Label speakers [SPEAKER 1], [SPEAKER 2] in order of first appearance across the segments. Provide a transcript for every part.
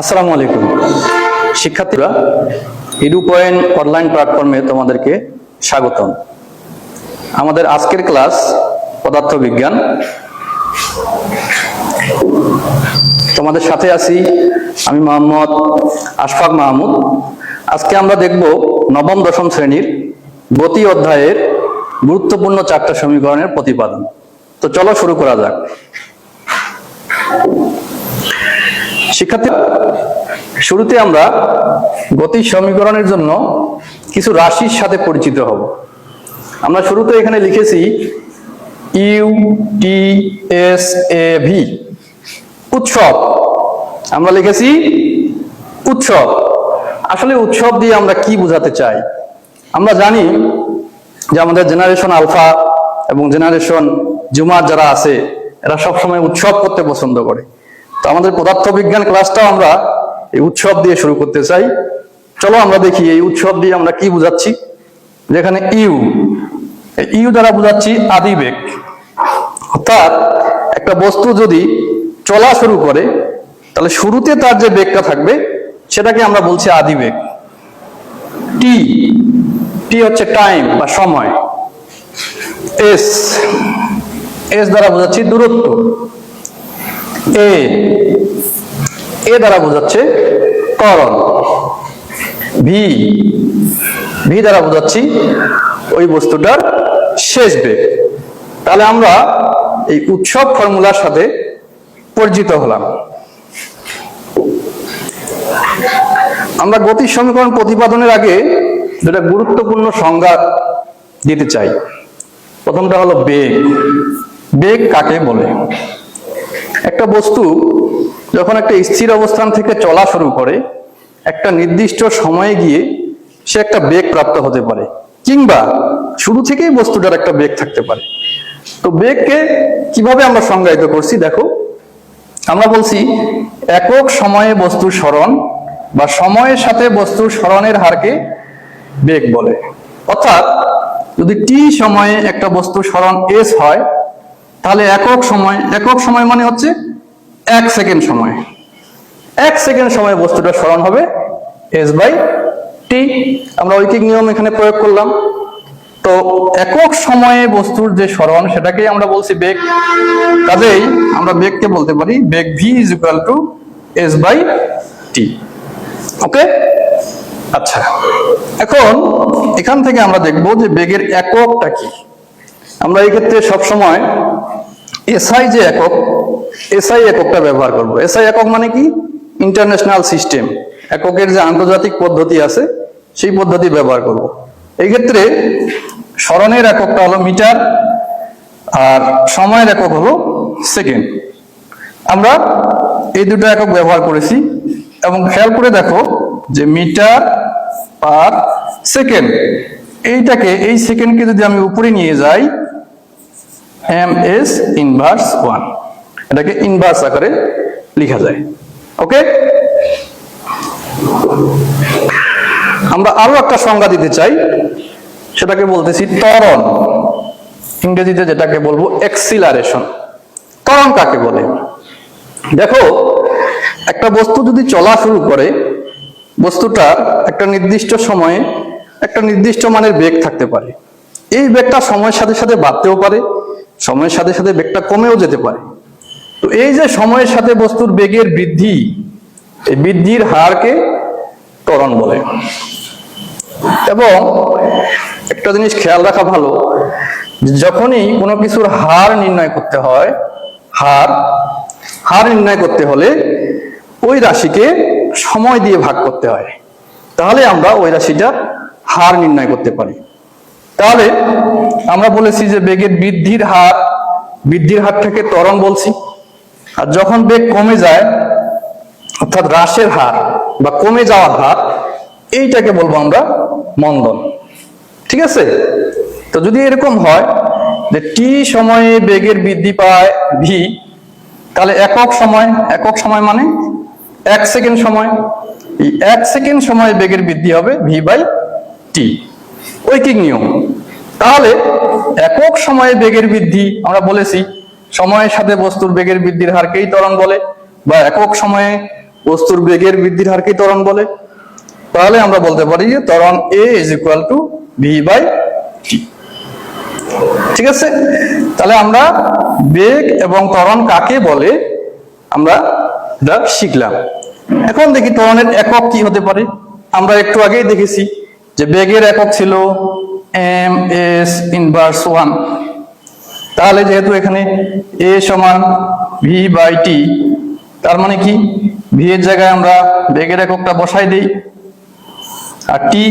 [SPEAKER 1] আসসালামু আলাইকুম। শিক্ষার্থীরা ইডু অনলাইন প্ল্যাটফর্মে তোমাদেরকে স্বাগতম। আমাদের আজকের ক্লাস পদার্থবিজ্ঞান। তোমাদের সাথে আছি আমি মোহাম্মদ আশফাক মাহমুদ। আজকে আমরা দেখব নবম, দশম শ্রেণির গতি অধ্যায়ের গুরুত্বপূর্ণ চারটা সমীকরণের প্রতিপাদন। তো চলো শুরু করা যাক। শিক্ষার্থী, শুরুতে আমরা গতির সমীকরণের জন্য কিছু রাশির সাথে পরিচিত হব। আমরা শুরুতে এখানে লিখেছি U T S A V উৎসব। আমরা লিখেছি উৎসব। আসলে উৎসব দিয়ে আমরা কি বোঝাতে চাই? আমরা জানি যে আমাদের জেনারেশন আলফা এবং জেনারেশন জুমার যারা আছে, এরা সবসময় উৎসব করতে পছন্দ করে। তো আমাদের পদার্থবিজ্ঞান ক্লাসটাও আমরা এই উৎসব দিয়ে শুরু করতে চাই। চলো আমরা দেখি এই উৎসব দিয়ে আমরা কি বুঝাচ্ছি। যেখানে ইউ ইউ দ্বারা বুঝাচ্ছি আদিবেগ। অর্থাৎ একটা বস্তু যদি চলা শুরু করে, তাহলে শুরুতে তার যে বেগটা থাকবে, সেটাকে আমরা বলছি আদিবেগ। টি টি হচ্ছে টাইম বা সময়। এস এস দ্বারা বোঝাচ্ছি দূরত্ব। এ এ দ্বারা বোঝাচ্ছে করণ। ভি ভি দ্বারা বোঝাচ্ছি ওই বস্তুটার শেষ বেগ। তাহলে আমরা এই উৎসব ফর্মুলার সাথে পরিচিত হলাম। আমরা গতির সমীকরণ প্রতিপাদনের আগে যেটা গুরুত্বপূর্ণ সংজ্ঞা দিতে চাই। প্রথমটা হলো বেগ। বেগ কাকে বলে? একটা বস্তু যখন একটা স্থির অবস্থান থেকে চলা শুরু করে, একটা নির্দিষ্ট সময়ে গিয়ে সে একটা বেগ প্রাপ্ত হতে পারে, কিংবা শুরু থেকেই বস্তুটার একটা বেগ থাকতে পারে। তো বেগকে কীভাবে আমরা সংজ্ঞায়িত করছি? দেখো, আমরা বলছি একক সময়ে বস্তুর স্মরণ বা সময়ের সাথে বস্তুর স্মরণের হারকে বেগ বলে। অর্থাৎ যদি টি সময়ে একটা বস্তুর স্মরণ এস হয় তাহলে একক সময় একক সময় মানে হচ্ছে এক সেকেন্ড সময়। এক সেকেন্ড সময় বস্তুটা স্মরণ হবে এস বাই টি আমরা ঐকিক নিয়ম এখানে প্রয়োগ করলাম। তো একক সময়ে বস্তুর যে স্মরণ সেটাকেই আমরা বলছি বেগ। কাজেই আমরা বেগকে বলতে পারি, বেগ V is equal to S by T okay? আচ্ছা। এখন এখান থেকে আমরা দেখব যে বেগের এককটা কি। আমরা এই ক্ষেত্রে সবসময় এসআই যে একক এসআই এককটা ব্যবহার করব। এসআই একক মানে কি? ইন্টারন্যাশনাল সিস্টেম এককের যে আন্তর্জাতিক পদ্ধতি আছে, সেই পদ্ধতি ব্যবহার করব। এই ক্ষেত্রে স্মরণের এককটা হলো মিটার, আর সময়ের একক হলো সেকেন্ড। আমরা এই দুটো একক ব্যবহার করেছি, এবং খেয়াল করে দেখো যে মিটার পার সেকেন্ড। এইটাকে, এই সেকেন্ডকে যদি আমি উপরে নিয়ে যাই এম এস ইনভার্স ওয়ান এটাকে ইনভার্স আকারে লেখা যায়। ওকে আমরা আরও একটা সংজ্ঞা দিতে চাই। সেটাকে বলতেছি ত্বরণ। ইংরেজিতে যেটাকে বলব এক্সিলারেশন ত্বরণ কাকে বলে? দেখো, একটা বস্তু যদি চলা শুরু করে, বস্তুটা একটা নির্দিষ্ট সময়ে, একটা নির্দিষ্ট মানের বেগ থাকতে পারে। এই বেগটা সময়ের সাথে সাথে বাড়তেও পারে সময়ের সাথে সাথে বেগটা কমেও যেতে পারে। তো এই যে সময়ের সাথে বস্তুর বেগের বৃদ্ধি, এই বৃদ্ধির হারকে ত্বরণ বলে। এবং একটা জিনিস খেয়াল রাখা ভালো, যখনই কোনো কিছুর হার নির্ণয় করতে হয়, হার হার নির্ণয় করতে হলে ওই রাশিকে সময় দিয়ে ভাগ করতে হয়। তাহলে আমরা ওই রাশিটা হার নির্ণয় করতে পারি। তাহলে আমরা বলেছি যে বেগের বৃদ্ধির হার, বৃদ্ধির হারটাকে ত্বরণ বলছি। আর যখন বেগ কমে যায়, অর্থাৎ হ্রাসের হার বা কমে যাওয়ার হার, এইটাকে বলব আমরা মন্দন। ঠিক আছে? তো যদি এরকম হয় যে টি সময়ে বেগের বৃদ্ধি পায় ভি তাহলে একক সময় একক সময় মানে এক সেকেন্ড সময়। এই এক সেকেন্ড সময়ে বেগের বৃদ্ধি হবে ভি বাই টি ঐকিক নিয়ম। তাহলে একক সময়ে বেগের বৃদ্ধি আমরা বলেছি, সময়ের সাথে বস্তুর বেগের বৃদ্ধির হারকেই ত্বরণ বলে, বা একক সময়ে বস্তুর বেগের বৃদ্ধির হারকে ত্বরণ বলে। তাহলে আমরা বলতে পারি যে ত্বরণ A is equal to V by T ঠিক আছে? তাহলে আমরা বেগ এবং ত্বরণ কাকে বলে? আমরা শিখলাম। এখন দেখি ত্বরণের একক কি হতে পারে। আমরা একটু আগেই দেখেছি যে বেগের একক ছিল এম এস ইনভার্স ওয়ান তাহলে যেহেতু এখানে এ সমান ভি বাই টি তার মানে কি? ভি এর জায়গায় আমরা বেগের এককটা বসাই দিই। আর টি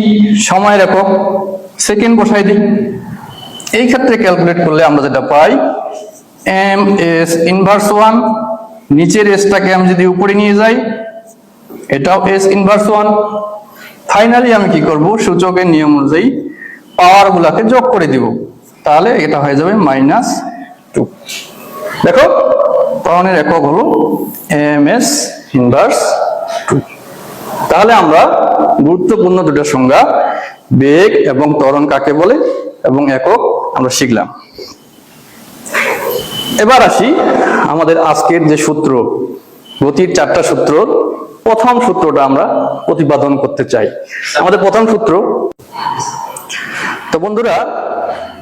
[SPEAKER 1] সময়ের একক সেকেন্ড বসাই দিই। এই ক্ষেত্রে ক্যালকুলেট করলে আমরা যেটা পাই, এম এস ইনভার্স ওয়ান নিচের এসটাকে আমি যদি উপরে নিয়ে যাই, এটাও এস ইনভার্স ওয়ান ফাইনালি আমি কি করব? সূচকের নিয়ম অনুযায়ী পাওয়ার গুলাকে যোগ করে দিব। তাহলে এটা হয়ে যাবে মাইনাস টু দেখো ত্বরণের একক হলো এম এস ইনভার্স টু তাহলে আমরা গুরুত্বপূর্ণ দুটো সংজ্ঞা, বেগ এবং ত্বরণ কাকে বলে এবং একক আমরা শিখলাম। এবার আসি আমাদের আজকের যে সূত্র। গতির চারটা সূত্র, প্রথম সূত্রটা আমরা প্রতিপাদন করতে চাই। আমাদের প্রথম সূত্র। তো বন্ধুরা,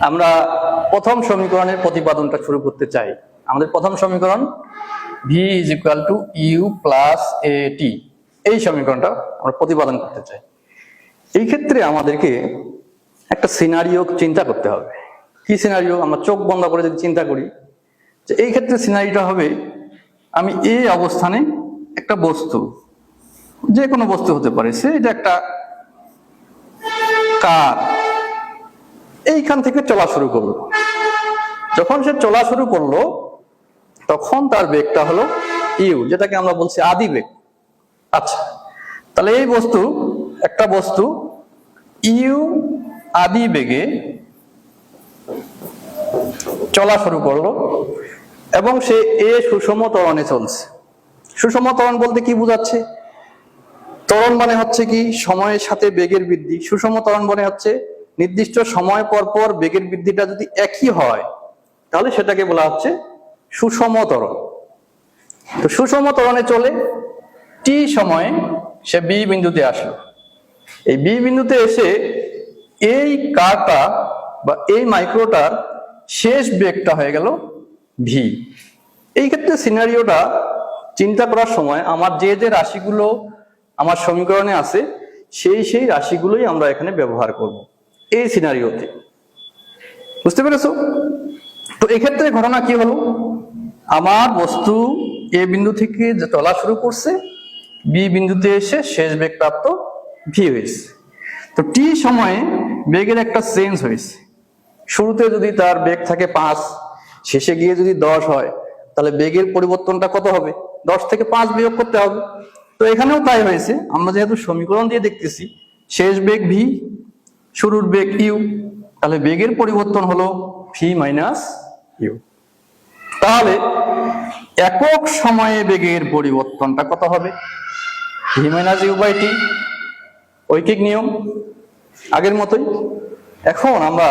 [SPEAKER 1] আমরা প্রথম সমীকরণের প্রতিপাদনটা শুরু করতে চাই। আমাদের প্রথম সমীকরণ V is equal to U plus A T এই সমীকরণটা আমরা প্রতিপাদন করতে চাই। এই ক্ষেত্রে আমাদেরকে একটা সিনারিও চিন্তা করতে হবে। কি সিনারিও আমরা চোখ বন্ধ করে যদি চিন্তা করি, যে এই ক্ষেত্রে সিনারিটা হবে আমি এই অবস্থানে একটা বস্তু যে কোনো বস্তু হতে পারে, সে এটা একটা কার, এইখান থেকে চলা শুরু করল। যখন সে চলা শুরু করল, তখন তার বেগটা হলো ইউ, যেটাকে আমরা বলছি আদি বেগ। আচ্ছা তাহলে এই বস্তু, একটা বস্তু ইউ আদি বেগে চলা শুরু করল। এবং সে এ সুষম ত্বরণে চলছে। সুষম ত্বরণ বলতে কি বোঝাচ্ছে? ত্বরণ মানে হচ্ছে কি সময়ের সাথে বেগের বৃদ্ধি। সুষম ত্বরণ মানে হচ্ছে নির্দিষ্ট সময় পর পর বেগের বৃদ্ধিটা যদি একই হয়, তাহলে সেটাকে বলা হচ্ছে সুষম ত্বরণ। তো সুষম ত্বরণে চলে টি সময়ে সে বি বিন্দুতে আসলো। এই বি বিন্দুতে এসে এই কারটা বা এই মাইক্রোটার শেষ বেগটা হয়ে গেল ভি। এই ক্ষেত্রে সিনারিওটা চিন্তা করার সময় আমার যে যে রাশিগুলো আমার সমীকরণে আছে, সেই সেই রাশিগুলোই আমরা এখানে ব্যবহার করব এই সিনারিওতে বুঝতে পেরেছ? তো এক্ষেত্রে ঘটনা কি হলো? আমার বস্তু এ বিন্দু থেকে যে চলা শুরু করছে, বি বিন্দুতে এসে শেষ বেগ প্রাপ্ত ভি হয়েছে। তো টি সময়ে বেগের একটা চেঞ্জ হয়েছে। শুরুতে যদি তার বেগ থাকে পাঁচ শেষে গিয়ে যদি দশ হয়, তাহলে বেগের পরিবর্তনটা কত হবে? দশ থেকে পাঁচ বিয়োগ করতে হবে। তো এখানেও তাই হয়েছে। আমরা যেহেতু সমীকরণ দিয়ে দেখতেছি, শেষ বেগ ভি শুরুর বেগ ইউ তাহলে বেগের পরিবর্তন হলো ভি মাইনাস ইউ তাহলে একক সময়ে বেগের পরিবর্তনটা কত হবে? V minus U by T ঐকিক নিয়ম, আগের মতোই। এখন আমরা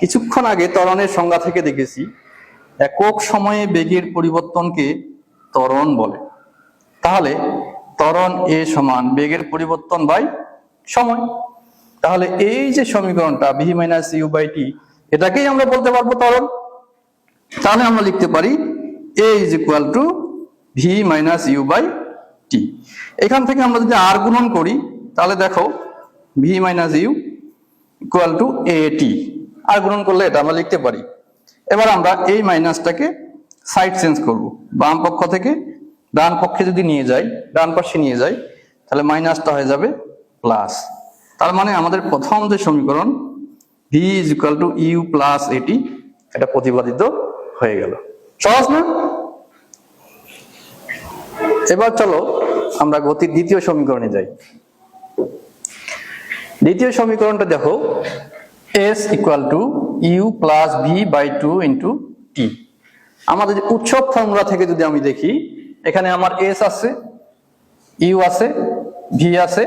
[SPEAKER 1] কিছুক্ষণ আগে ত্বরণের সংজ্ঞা থেকে দেখেছি একক সময়ে বেগের পরিবর্তনকে ত্বরণ বলে। তাহলে ত্বরণ এ সমান বেগের পরিবর্তন বাই সময়। তাহলে এই যে সমীকরণটা V minus U by T এটাকেই আমরা বলতে পারব ত্বরণ। তাহলে আমরা লিখতে পারি A is equal to V minus U by T এখান থেকে আমরা যদি আর গুণন করি, তাহলে দেখো V minus U equal to A T আর গুণন করলে এটা আমরা লিখতে পারি এবার আমরা এই মাইনাসটাকে সাইড চেঞ্জ করব। বাম পক্ষ থেকে ডান পক্ষে যদি নিয়ে যাই, ডান পাশে নিয়ে যাই, তাহলে মাইনাসটা হয়ে যাবে প্লাস তার মানে আমাদের প্রথম যে সমীকরণ V is equal to U plus A T এটা প্রতিপাদিত হয়ে গেল। সহজ না? এবার চলো আমরা গতির দ্বিতীয় সমীকরণে যাই। দ্বিতীয় সমীকরণটা দেখো S equal to U plus V by two into T আমাদের উৎসব ফর্মুলা থেকে যদি আমি দেখি, এখানে আমার এস আছে ইউ আছে ভি আছে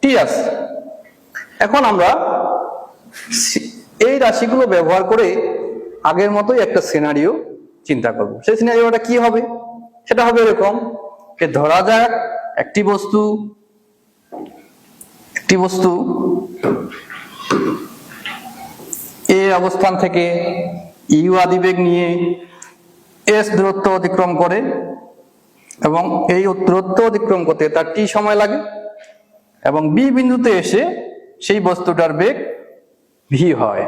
[SPEAKER 1] টি আছে। এখন আমরা এই রাশিগুলো ব্যবহার করে আগের মতোই একটা সিনারিও চিন্তা করব। সেই সিনারিওটা কি হবে? সেটা হবে এরকম যে ধরা যাক একটি বস্তু একটি বস্তু অবস্থান থেকে ইউ আদিবেগ নিয়ে এস দূরত্ব অতিক্রম করে এবং এই দূরত্ব অতিক্রম করতে তার টি সময় লাগে? এবং বি বিন্দুতে এসে সেই বস্তুটার বেগ ভি হয়।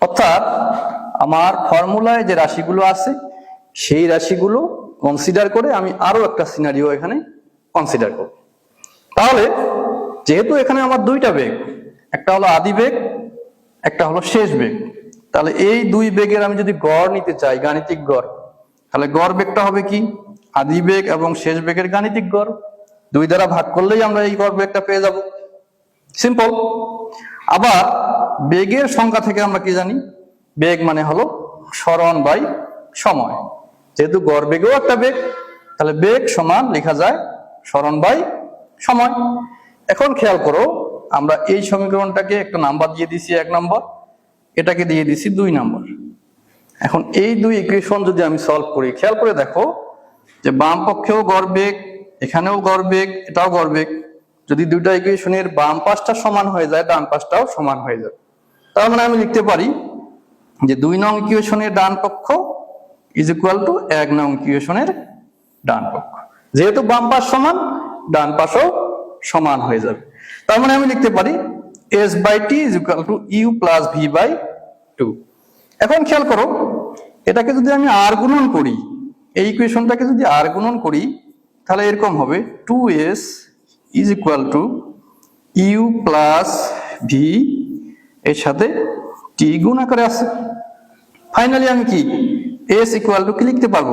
[SPEAKER 1] অর্থাৎ আমার ফর্মুলায় যে রাশিগুলো আছে, সেই রাশিগুলো কনসিডার করে আমি আরও একটা সিনারিও এখানে কনসিডার করব। তাহলে যেহেতু এখানে আমার দুইটা বেগ, একটা হলো আদি বেগ একটা হলো শেষ বেগ। তাহলে এই দুই বেগের আমি যদি গড় নিতে চাই, গাণিতিক গড়, তাহলে গড় বেগটা হবে কি? আদি বেগ এবং শেষ বেগের গাণিতিক গড়। দুই দ্বারা ভাগ করলেই আমরা এই গড় বেগটা পেয়ে যাব। সিম্পল আবার বেগের সংখ্যা থেকে আমরা কি জানি? বেগ মানে হলো স্মরণ বাই সময়। যেহেতু গড় বেগেও একটা বেগ, তাহলে বেগ সমান লেখা যায় স্মরণ বাই সময়। এখন খেয়াল করো আমরা এই সমীকরণটাকে একটা নাম্বার দিয়ে দিছি এক নম্বর, এটাকে দিয়ে দিছি দুই নম্বর। এখন এই দুই ইকুয়েশন যদি আমি সলভ করি, খেয়াল করে দেখো যে বাম পক্ষেও গড় বেগ, এখানেও গড় বেগ, এটাও গড় বেগ। যদি দুইটা ইকুয়েশনের বাম পাশটা সমান হয়ে যায়, ডান পাশটাও সমান হয়ে যাবে তার মানে আমি লিখতে পারি যে দুই নং ইকুয়েশনের ডান পক্ষ ইজ ইকুয়াল টু এক নং ইকুয়েশনের ডান পক্ষ। যেহেতু বাম পাশ সমান, ডান পাশও সমান হয়ে যাবে। তার মানে আমি লিখতে পারি S by T is equal to U plus V by two এখন খেয়াল করো, এটাকে যদি আমি আর গুণন করি, এই ইকুয়েশনটাকে যদি আর গুণন করি, তাহলে এরকম হবে two S is equal to U plus V এর সাথে টি গুণ আকারে আছে ফাইনালি আমি কি এস ইকুয়াল টু কি লিখতে পারব?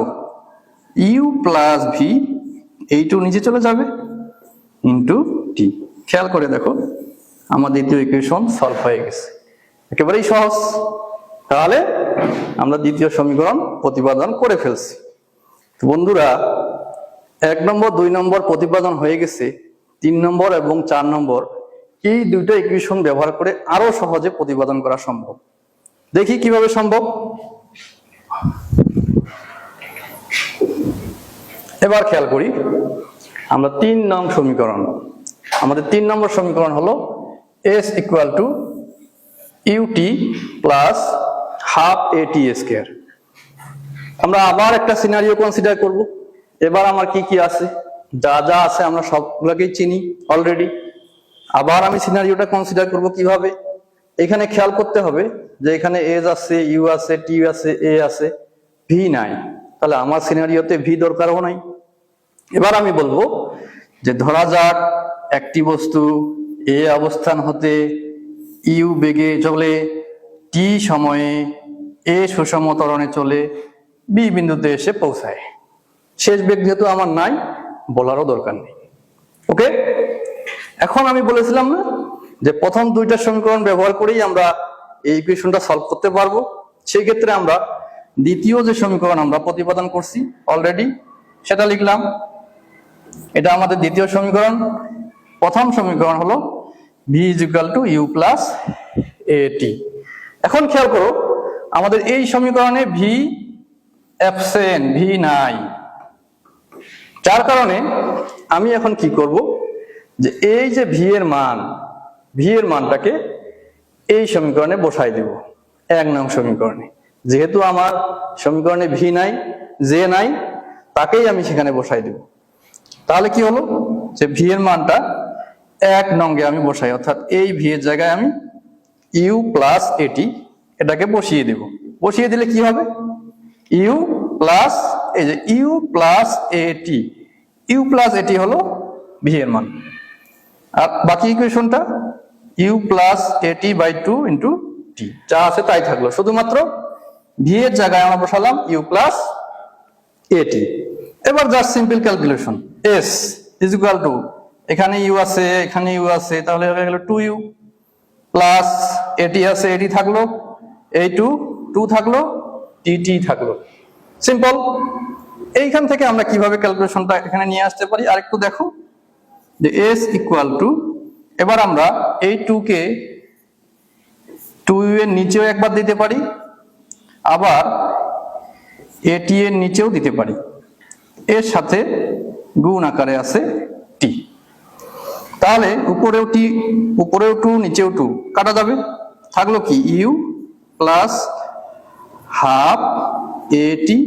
[SPEAKER 1] ইউ প্লাস ভি এই টু নিচে চলে যাবে ইন্টু টি খেয়াল করে দেখো, আমার দ্বিতীয় ইকুয়েশন সলভ হয়ে গেছে। একেবারেই সহজ। তাহলে আমরা দ্বিতীয় সমীকরণ প্রতিপাদন করে ফেলছি। তো বন্ধুরা, এক নম্বর, দুই নম্বর প্রতিপাদন হয়ে গেছে, তিন নম্বর এবং চার নম্বর। এই দুইটা ইকুয়েশন ব্যবহার করে আরও সহজে প্রতিপাদন করা সম্ভব। দেখি কীভাবে সম্ভব। এবার খেয়াল করি, আমরা তিন নং সমীকরণ। আমাদের তিন নম্বর সমীকরণ হলো S equal to U T plus half A T square আমরা আবার একটা সিনারিও কনসিডার করব। এবার আমার কি কি আছে? যা যা আছে আমরা সবগুলোকেই চিনি অলরেডি আবার আমি সিনারিওটা কনসিডার করব কীভাবে? এখানে খেয়াল করতে হবে যে এখানে এজ আছে ইউ আছে টি আছে এ আছে ভি নাই। তাহলে আমার সিনারিওতে ভি দরকারও নাই। এবার আমি বলব যে ধরা যাক একটি বস্তু, এ অবস্থান হতে ইউ বেগে চলে, টি সময়ে, এ সুষম ত্বরণে চলে, বি বিন্দুতে এসে পৌঁছায়। শেষ বেগ যেহেতু আমার নাই, বলারও দরকার নেই। ওকে এখন আমি বলেছিলাম না যে প্রথম দুইটা সমীকরণ ব্যবহার করেই আমরা এই ইকুয়েশনটা সলভ করতে পারব। সেই ক্ষেত্রে আমরা দ্বিতীয় যে সমীকরণ আমরা প্রতিপাদন করছি অলরেডি সেটা লিখলাম। এটা আমাদের দ্বিতীয় সমীকরণ। প্রথম সমীকরণ হলো V is equal to U plus A T এখন খেয়াল করো, আমাদের এই সমীকরণে ভি অ্যাবসেন্ট ভি নাই। যার কারণে আমি এখন কি করব? যে এই যে ভি এর মান ভি এর মানটাকে এই সমীকরণে বসাই দেব, এক নং সমীকরণে। যেহেতু আমার সমীকরণে ভি নাই যে নাই, তাকেই আমি সেখানে বসাই দেব। তাহলে কি হলো? যে ভি এর মানটা এক নঙ্গে আমি বসাই, অর্থাৎ এই ভি এর জায়গায় আমি ইউ প্লাস এটি এটাকে বসিয়ে দেব। বসিয়ে দিলে কি হবে? ইউ প্লাস এই যে U plus A T U plus A T হলো ভি এর মান। আর বাকি ইকুয়েশনটা U plus A T by two into T যা আছে তাই থাকল। শুধুমাত্র ভি এর জায়গায় আমরা বসালাম ইউ প্লাস এটি এবার just simple calculation S is equal to এখানে ইউ আছে, এখানে ইউ আছে, তাহলে হয়ে গেল টু ইউ প্লাস এটি আছে, এটি থাকল, এই টু টু থাকল টি টি থাকল। সিম্পল এইখান থেকে আমরা কীভাবে ক্যালকুলেশনটা এখানে নিয়ে আসতে পারি আর একটু দেখো। যে এস ইকুয়াল টু এবার আমরা এই টু কে টু এর নিচেও একবার দিতে পারি, আবার এটি এর নিচেও দিতে পারি। এর সাথে গুণ আকারে আছে টি তাহলে উপরেও টি উপরেও টু নিচেও টু কাটা যাবে। থাকল কি? U plus half A T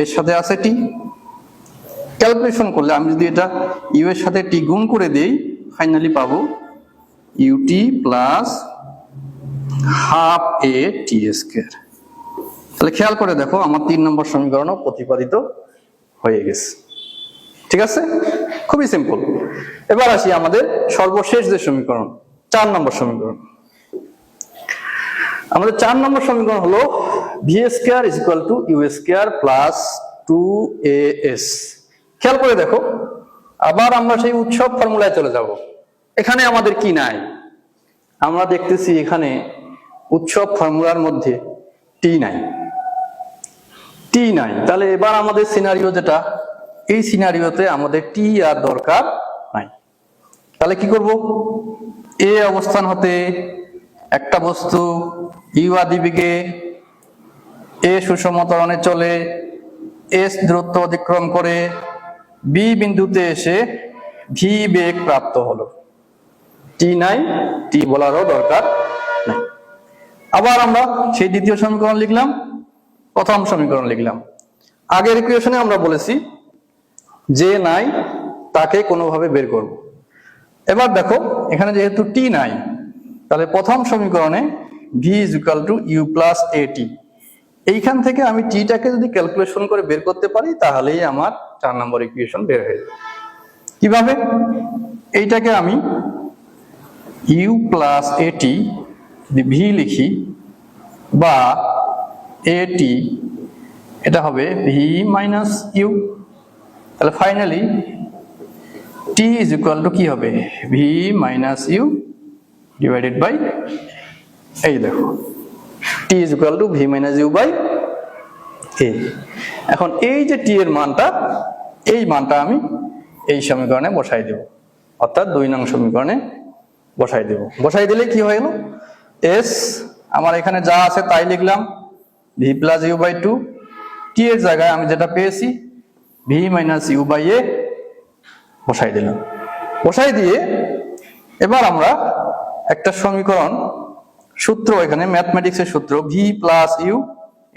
[SPEAKER 1] এর সাথে আছে টি ক্যালকুলেশন করলে আমি যদি এটা ইউ এর সাথে টি গুণ করে দেই ফাইনালি পাবো U T plus half A T square তাহলে খেয়াল করে দেখো, আমার তিন নম্বর সমীকরণও প্রতিপাদিত হয়ে গেছে। ঠিক আছে? খুবই সিম্পল এবার আসি আমাদের সর্বশেষ যে সমীকরণ, চার নম্বর সমীকরণ। আমাদের চার নম্বর সমীকরণ হলো V square is equal to U square plus two A S খেয়াল করে দেখো, আবার আমরা সেই উৎসব ফর্মুলায় চলে যাব। এখানে আমাদের কি নাই? আমরা দেখতেছি এখানে উৎসব ফর্মুলার মধ্যে টি নাই। টি নাই। তাহলে এবার আমাদের সিনারিও যেটা এই সিনারিওতে আমাদের টি আর দরকার নাই। তাহলে কি করব? এ অবস্থান হতে একটা বস্তু ইউ আদি এ সুষম ত্বরণে চলে এস দূরত্ব অতিক্রম করে বি বিন্দুতে এসে ভি বেগ প্রাপ্ত হলো। টি নাই টি বলারও দরকার নাই। আবার আমরা সেই দ্বিতীয় সমীকরণ লিখলাম, প্রথম সমীকরণ লিখলাম। আগের ইকুয়েশনে আমরা বলেছি যে নাই, তাকে কোনোভাবে বের করব। এবার দেখো, এখানে যেহেতু টি নাই, তাহলে প্রথম সমীকরণে V is equal to U plus A T এইখান থেকে আমি টিটাকে যদি ক্যালকুলেশন করে বের করতে পারি, তাহলেই আমার চার নম্বর ইকুয়েশন বের হয়ে যাবে। কীভাবে? এইটাকে আমি ইউ প্লাস এটি যদি ভি লিখি, বা এটি এটা হবে ভি মাইনাস ইউ তাহলে finally T is equal to কি হবে? V minus U divided by এই দেখো। T is equal to V minus U by A এখন এই যে টি এর মানটা, এই মানটা আমি এই সমীকরণে বসাই দেব। অর্থাৎ দুই নং সমীকরণে বসাই দেব। বসাই দিলে কি হয়ে গেল? এস আমার এখানে যা আছে তাই লিখলাম। V plus U by two T এর জায়গায় আমি যেটা পেয়েছি V minus U by A বসাই দিলাম। বসাই দিয়ে এবার আমরা একটা সমীকরণ সূত্র এখানে ম্যাথমেটিক্সের সূত্র V plus U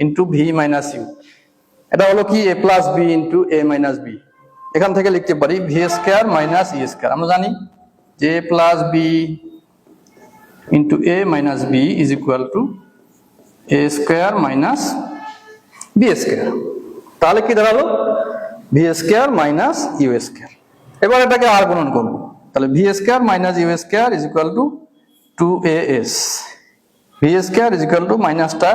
[SPEAKER 1] into V minus U এটা হলো কি? A plus B into A minus B এখান থেকে লিখতে পারি V square minus E square আমরা জানি যে A plus B into A minus B is equal to A square minus B square তাহলে কি দাঁড়াল? V square minus U square এবার এটাকে আর গুণন করব। তাহলে V square minus U square is equal to two A S V square is equal to মাইনাসটা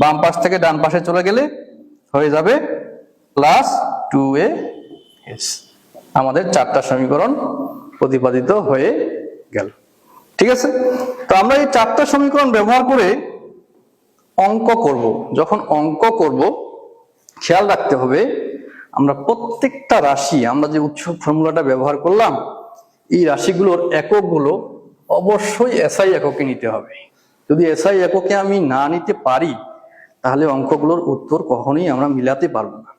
[SPEAKER 1] বাম পাশ থেকে ডান পাশে চলে গেলে হয়ে যাবে প্লাস টু এ এস আমাদের চারটা সমীকরণ প্রতিপাদিত হয়ে গেল। ঠিক আছে? তো আমরা এই চারটা সমীকরণ ব্যবহার করে অঙ্ক করব। যখন অঙ্ক করব, খেয়াল রাখতে হবে আমরা প্রত্যেকটা রাশি, আমরা যে উৎস ফর্মুলাটা ব্যবহার করলাম, এই রাশিগুলোর এককগুলো অবশ্যই এসআই এককে নিতে হবে। যদি এসআই এককে আমি না নিতে পারি, তাহলে অঙ্কগুলোর উত্তর কখনোই আমরা মিলাতে পারব না।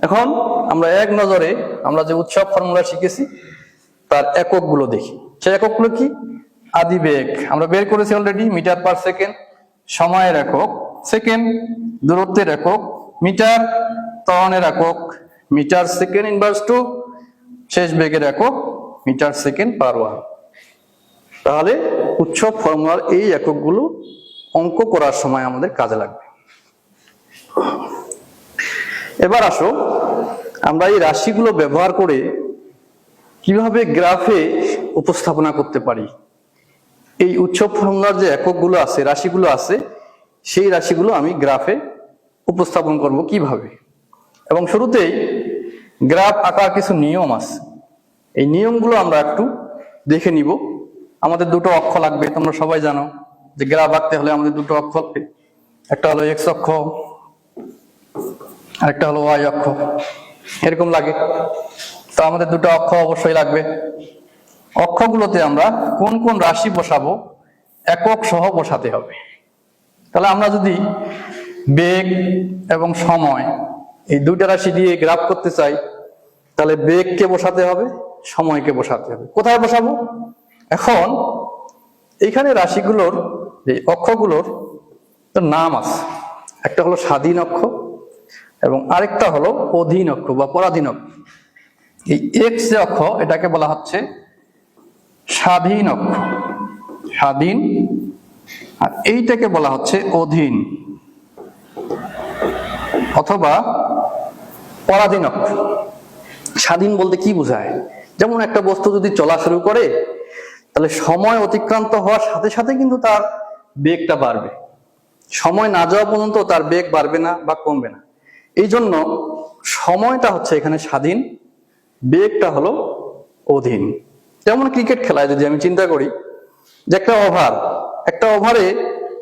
[SPEAKER 1] এখন আমরা এক নজরে আমরা যে উৎসব ফর্মুলা শিখেছি, তার এককগুলো দেখি। সেই এককগুলো কি? আদি বেগ আমরা বের করেছি অলরেডি মিটার পার সেকেন্ড। সময়ের একক, সেকেন্ড। দূরত্বের একক, মিটার ত্বরণের একক মিটার সেকেন্ড ইনভার্স টু শেষ বেগের একক মিটার সেকেন্ড পার ওয়ান তাহলে উৎসব ফর্মুলার এই এককগুলো অঙ্ক করার সময় আমাদের কাজে লাগবে। এবার আসো, আমরা এই রাশিগুলো ব্যবহার করে কীভাবে গ্রাফে উপস্থাপনা করতে পারি। এই উৎসব ফর্মুলার যে এককগুলো আছে, রাশিগুলো আছে, সেই রাশিগুলো আমি গ্রাফে উপস্থাপন করব কীভাবে? এবং শুরুতেই গ্রাফ আঁকার কিছু নিয়ম আছে। এই নিয়মগুলো আমরা একটু দেখে নিব। আমাদের দুটো অক্ষ লাগবে, তোমরা সবাই জানো যে গ্রাফ আঁকতে হলে আমাদের দুটো অক্ষ লাগবে। একটা হলো এক্স অক্ষ, আরেকটা হলো ওয়াই অক্ষ। এরকম লাগে। তো আমাদের দুটো অক্ষ অবশ্যই লাগবে। অক্ষগুলোতে আমরা কোন কোন রাশি বসাবো একক সহ বসাতে হবে। তাহলে আমরা যদি বেগ এবং সময় এই দুইটা রাশি দিয়ে গ্রাফ করতে চাই, তাহলে বেগকে বসাতে হবে সময়কে বসাতে হবে। কোথায় বসাবো? এখন এইখানে রাশিগুলোর এই অক্ষগুলোর নাম আছে। একটা হলো স্বাধীন অক্ষ এবং আরেকটা হলো অধীন অক্ষ বা পরাধীন অক্ষ। এই এক্স যে অক্ষ, এটাকে বলা হচ্ছে স্বাধীন অক্ষ। স্বাধীন, আর এইটাকে বলা হচ্ছে অধীন। অথবা পরাধীন অক্ষ স্বাধীন বলতে কি বোঝায়? যেমন একটা বস্তু যদি চলা শুরু করে, তাহলে সময় অতিক্রান্ত হওয়ার সাথে সাথে কিন্তু তার বেগটা বাড়বে। সময় না যাওয়া পর্যন্ত তার বেগ বাড়বে না বা কমবে না। এই জন্য সময়টা হচ্ছে এখানে স্বাধীন, বেগটা হলো অধীন। যেমন ক্রিকেট খেলায় যদি আমি চিন্তা করি যে একটা ওভার, একটা ওভারে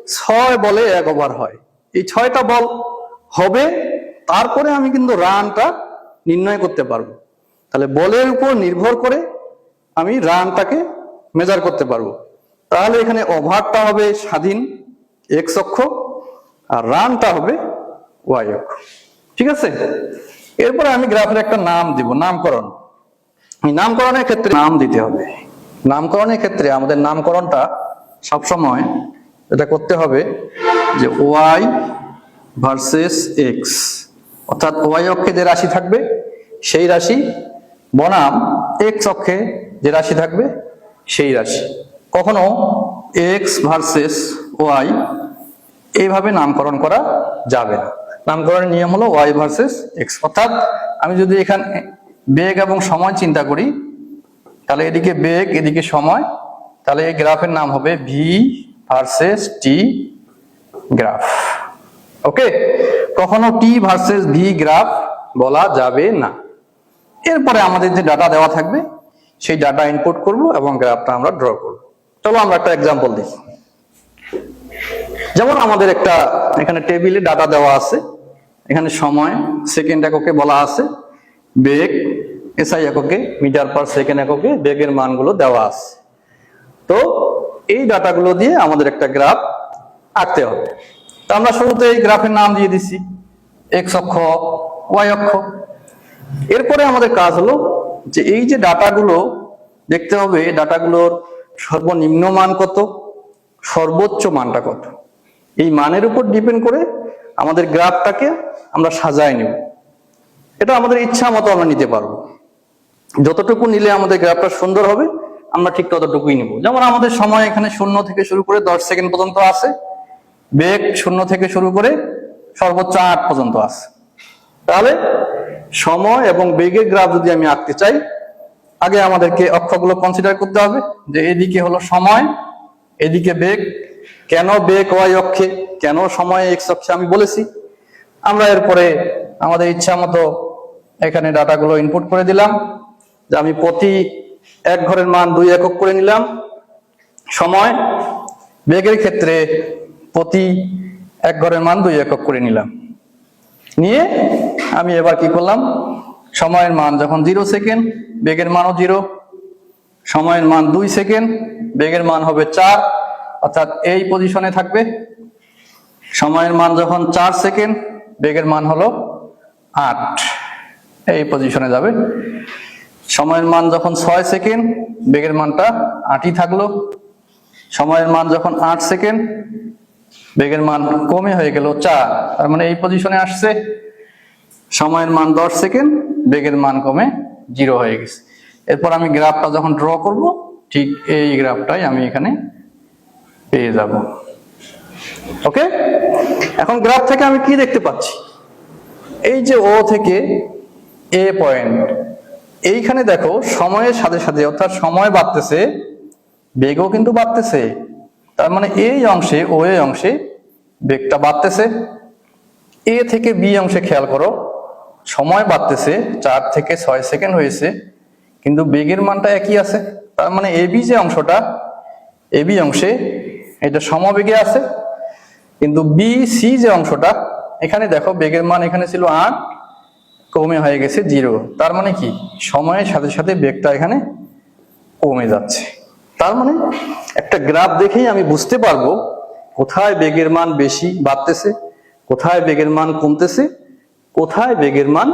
[SPEAKER 1] ছয় বলে এক ওভার হয়। এই ছয়টা বল হবে, তারপরে আমি কিন্তু রানটা নির্ণয় করতে পারব। তাহলে বলের উপর নির্ভর করে আমি রানটাকে মেজার করতে পারব। তাহলে এখানে ওভারটা হবে স্বাধীন এক্স অক্ষ, আর রানটা হবে ওয়াই অক্ষ। ঠিক আছে? এরপরে আমি গ্রাফের একটা নাম দিব, নামকরণ। নামকরণের ক্ষেত্রে নাম দিতে হবে। নামকরণের ক্ষেত্রে আমাদের নামকরণটা সবসময় এটা করতে হবে যে ওয়াই ভার্সেস এক্স অর্থাৎ ওয়াই অক্ষে যে রাশি থাকবে, সেই রাশি বনাম এক্স অক্ষে যে রাশি থাকবে, সেই রাশি। কখনো এক্স ভার্সেস ওয়াই এইভাবে নামকরণ করা যাবে না। নামকরণের নিয়ম হলো ওয়াই ভার্সেস এক্স অর্থাৎ আমি যদি এখানে, বেগ এবং সময় চিন্তা করি, তাহলে এদিকে বেগ, এদিকে সময়, তাহলে এই গ্রাফের নাম হবে V versus T graph okay কখনো টি ভার্সেস ভি গ্রাফ বলা যাবে না। এরপরে আমাদের যে ডাটা দেওয়া থাকবে, সেই ডাটা ইনপুট করব এবং গ্রাফটা আমরা ড্র করব। চলো আমরা একটা এক্সাম্পল দেখি। যেমন আমাদের একটা, এখানে টেবিলে ডাটা দেওয়া আছে। এখানে সময় সেকেন্ড এককে বলা আছে। বেগ এসআই এককে মিটার পার সেকেন্ড এককে, বেগের মানগুলো দেওয়া আছে। তো এই ডাটাগুলো দিয়ে আমাদের একটা গ্রাফ আঁকতে হবে। আমরা শুরুতে এই গ্রাফের নাম দিয়ে দিছি এক্স অক্ষ ওয়াই অক্ষ। এরপরে আমাদের কাজ হলো যে এই যে ডাটাগুলো দেখতে হবে ডাটাগুলোর সর্বনিম্ন মান কত, সর্বোচ্চ মানটা কত। এই মানের উপর ডিপেন্ড করে আমাদের গ্রাফটাকে আমরা সাজায় নেব। এটা আমাদের ইচ্ছা মতো আমরা নিতে পারব। যতটুকু নিলে আমাদের গ্রাফটা সুন্দর হবে, আমরা ঠিক ততটুকুই নিব। যেমন আমাদের সময় এখানে শূন্য থেকে শুরু করে দশ সেকেন্ড পর্যন্ত আছে। বেগ শূন্য থেকে শুরু করে সর্বোচ্চ আট পর্যন্ত আছে। তাহলে সময় এবং বেগের গ্রাফ যদি আমি আঁকতে চাই, আগে আমাদেরকে অক্ষগুলো কনসিডার করতে হবে যে এদিকে হলো সময়, এদিকে বেগ, কেন বেগ ওয়াই অক্ষে, কেন সময় এক্স অক্ষে আমি বলেছি। আমরা এরপরে আমাদের ইচ্ছা মতো এখানে ডাটাগুলো ইনপুট করে দিলাম, যে আমি প্রতি এক ঘরের মান দুই একক করে নিলাম। সময়, বেগের ক্ষেত্রে প্রতি এক ঘরের মান দুই একক করে নিলাম। নিয়ে আমি এবার কি করলাম? সময়ের মান যখন জিরো সেকেন্ড বেগের মানও জিরো সময়ের মান দুই সেকেন্ড বেগের মান হবে চার। অর্থাৎ এই পজিশনে থাকবে। সময়ের মান যখন চার সেকেন্ড বেগের মান হলো আট। এই পজিশনে যাবে। সময়ের মান যখন ছয় সেকেন্ড বেগের মানটা আটই থাকল। সময়ের মান যখন আট সেকেন্ড বেগের মান কমে হয়ে গেল চার। তার মানে এই পজিশনে আসছে। সময়ের মান দশ সেকেন্ড বেগের মান কমে জিরো হয়ে গেছে। এরপর আমি গ্রাফটা যখন ড্র করব, ঠিক এই গ্রাফটাই আমি এখানে পেয়ে যাব। ওকে এখন গ্রাফ থেকে আমি কি দেখতে পাচ্ছি? এই যে ও থেকে এ পয়েন্ট এইখানে দেখো সময়ের সাথে সাথে, অর্থাৎ সময় বাড়তেছে, বেগও কিন্তু বাড়তেছে। তার মানে এই অংশে ও এই অংশে বেগটা বাড়তেছে। এ থেকে বি অংশে খেয়াল করো, সময় বাড়তেছে, চার থেকে ছয় সেকেন্ড হয়েছে, কিন্তু বেগের মানটা একই আছে। তার মানে এবি যে অংশটা এবি অংশে এটা সমবেগে আছে, কিন্তু বি, সি যে অংশটা, এখানে দেখো বেগের মান এখানে ছিল আট, কমে হয়ে গেছে জিরো। তার মানে কি? সময়ের সাথে সাথে বেগটা এখানে কমে যাচ্ছে। তার মানে একটা গ্রাফ দেখেই আমি বুঝতে পারব কোথায় বেগের মান বেশি বাড়তেছে, কোথায় বেগের মান কমতেছে, কোথায় বেগের মান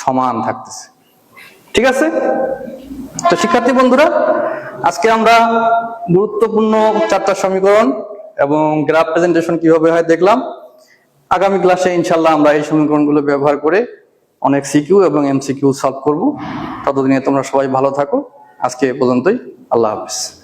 [SPEAKER 1] সমান থাকতেছে। ঠিক আছে? তো শিক্ষার্থী বন্ধুরা, আজকে আমরা গুরুত্বপূর্ণ চারটা সমীকরণ এবং গ্রাফ প্রেজেন্টেশন কীভাবে হয় দেখলাম। আগামী ক্লাসে ইনশাল্লাহ আমরা এই সমীকরণগুলো ব্যবহার করে অনেক সিকিউ এবং এমসিকিউ সলভ করব। ততদিনে তোমরা সবাই ভালো থাকো। আজকে এ পর্যন্তই। আল্লাহ হাফিজ।